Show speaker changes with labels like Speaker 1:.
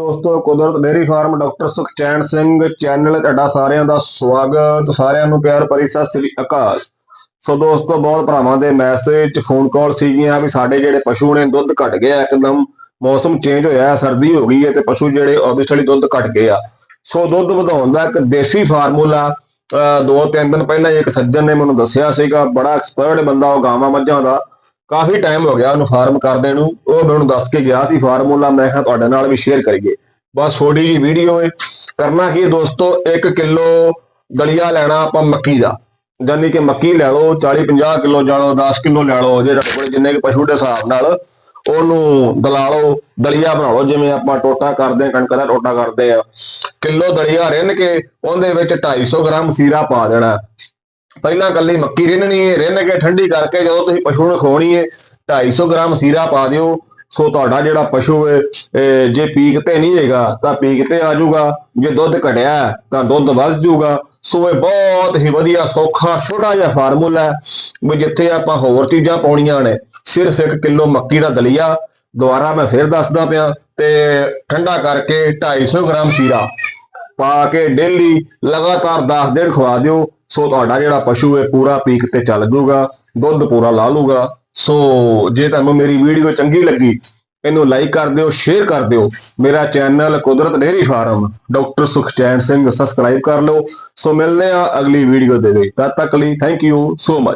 Speaker 1: ਦੋਸਤੋ Kudrat dairy farm doctor Sukhchain Singh channel ਤੁਹਾਡਾ ਸਾਰਿਆਂ ਦਾ ਸਵਾਗਤ, ਸਾਰਿਆਂ ਨੂੰ ਪਿਆਰ ਭਰੀ ਸਤਿ ਸ੍ਰੀ ਅਕਾਲ। ਸੋ ਦੋਸਤੋ ਬਹੁਤ ਭਰਾਵਾਂ ਦੇ ਮੈਸੇਜ ਫੋਨ ਕਾਲ ਸੀਗੀਆਂ ਵੀ ਸਾਡੇ ਜਿਹੜੇ ਪਸ਼ੂ ਨੇ ਦੁੱਧ ਘਟ ਗਿਆ, ਇੱਕਦਮ ਮੌਸਮ ਚੇਂਜ ਹੋਇਆ, ਸਰਦੀ ਹੋ ਗਈ ਹੈ ਤੇ ਪਸ਼ੂ ਜਿਹੜੇ ਆਬਵੀਅਸਲੀ ਦੁੱਧ ਘਟ ਗਏ ਆ। ਸੋ ਦੁੱਧ ਵਧਾਉਣ ਦਾ ਇੱਕ ਦੇਸੀ ਫਾਰਮੂਲਾ, ਅਹ ਦੋ ਤਿੰਨ ਦਿਨ ਪਹਿਲਾਂ ਹੀ ਇੱਕ ਸੱਜਣ ਨੇ ਮੈਨੂੰ ਦੱਸਿਆ ਸੀਗਾ, ਬੜਾ ਐਕਸਪਰਟ ਬੰਦਾ ਉਹ ਗਾਵਾਂ ਮੱਝਾਂ ਦਾ। ਕਾਫੀ ਟਾਈਮ ਹੋ ਗਿਆ ਉਹਨੂੰ ਫਾਰਮ ਕਰਦੇ ਨੂੰ, ਉਹ ਮੈਨੂੰ ਦੱਸ ਕੇ ਗਿਆ ਸੀ ਫਾਰਮੂਲਾ ਮੈਂ ਕਿਹਾ ਤੁਹਾਡੇ ਨਾਲ ਵੀ ਸ਼ੇਅਰ ਕਰੀਏ। ਬਸ ਛੋਟੀ ਜੀ ਵੀਡੀਓ ਹੈ ਕਰਨਾ ਕੀ ਦੋਸਤੋ 1 ਕਿਲੋ ਦਲੀਆ ਲੈਣਾ ਆਪਾਂ ਮੱਕੀ ਦਾ। ਜਾਨੀ ਕਿ ਮੱਕੀ ਲੈ ਲਓ 40 50 ਕਿਲੋ ਜਾ ਲਓ 10 ਕਿਲੋ ਲੈ ਲਓ, ਜੇ ਤੁਹਾਡੇ ਕੋਲ ਜਿੰਨੇ ਕਿ ਪਸ਼ੂ ਦੇ ਹਿਸਾਬ ਨਾਲ, ਉਹਨੂੰ ਦਲਾ ਲਓ, ਦਲੀਆ ਬਣਾ ਲਓ, ਜਿਵੇਂ ਆਪਾਂ ਟੋਟਾ ਕਰਦੇ ਹਾਂ, ਕਣਕ ਦਾ ਟੋਟਾ ਕਰਦੇ ਆ ਕਿਲੋ ਦਲੀਆ ਰਿੰਨ ਕੇ, ਉਹਦੇ ਵਿੱਚ 250 ਗ੍ਰਾਮ ਸੀਰਾ ਪਾ ਦੇਣਾ। ਪਹਿਲਾਂ ਕੱਲੀ ਮੱਕੀ ਰਿੰਨਣੀ ਹੈ ਰਿੰਨ ਕੇ ਠੰਡੀ ਕਰਕੇ ਜਦੋਂ ਤੁਸੀਂ ਪਸ਼ੂ ਨੂੰ ਖਵਾਉਣੀ ਹੈ 250 ਗ੍ਰਾਮ ਸੀਰਾ ਪਾ ਦਿਓ, ਸੋ ਤੁਹਾਡਾ ਜਿਹੜਾ ਪਸ਼ੂ ਹੈ ਇਹ ਜੇ ਪੀਕ ਤੇ ਨਹੀਂ ਹੈਗਾ, ਤਾਂ ਪੀਕ ਤੇ ਆ ਜਾਊਗਾ, ਜੇ ਦੁੱਧ ਘਟਿਆ, ਤਾਂ ਦੁੱਧ ਵੱਧ ਜਾਊਗਾ, ਸੋ ਇਹ ਬਹੁਤ ਹੀ ਵਧੀਆ ਸੌਖਾ, ਛੋਟਾ ਜਿਹਾ ਫਾਰਮੂਲਾ ਹੈ, ਵੀ ਜਿੱਥੇ ਆਪਾਂ ਹੋਰ ਚੀਜ਼ਾਂ ਪਾਉਣੀਆਂ ਨੇ, ਸਿਰਫ 1 ਕਿਲੋ ਮੱਕੀ ਦਾ ਦਲੀਆ, ਦੁਬਾਰਾ ਮੈਂ ਫਿਰ ਦੱਸਦਾ ਪਿਆ, ਤੇ ਠੰਡਾ ਕਰਕੇ 250 ਗ੍ਰਾਮ ਸੀਰਾ ਪਾ ਕੇ ਡੇਲੀ ਲਗਾਤਾਰ 10 ਦਿਨ ਖਵਾ ਦਿਓ ਸੋ ਤੁਹਾਡਾ ਜਿਹੜਾ ਪਸ਼ੂ ਹੈ ਪੂਰਾ ਪੀਕ ਤੇ ਚੱਲ ਜਾਊਗਾ ਦੁੱਧ ਪੂਰਾ ਲਾ ਲੂਗਾ। ਸੋ ਜੇ ਤੁਹਾਨੂੰ ਮੇਰੀ ਵੀਡੀਓ ਚੰਗੀ ਲੱਗੀ, ਇਹਨੂੰ ਲਾਈਕ ਕਰ ਦਿਓ ਸ਼ੇਅਰ ਕਰ ਦਿਓ। ਮੇਰਾ channel Kudrat dairy farm, doctor Sukhchain Singh subscribe ਕਰ ਲਓ। ਸੋ ਮਿਲਦੇ ਆ ਅਗਲੀ ਵੀਡੀਓ ਦੇ ਵਿੱਚ। ਤਦ ਤੱਕ ਲਈ ਥੈਂਕ ਯੂ ਸੋ ਮਚ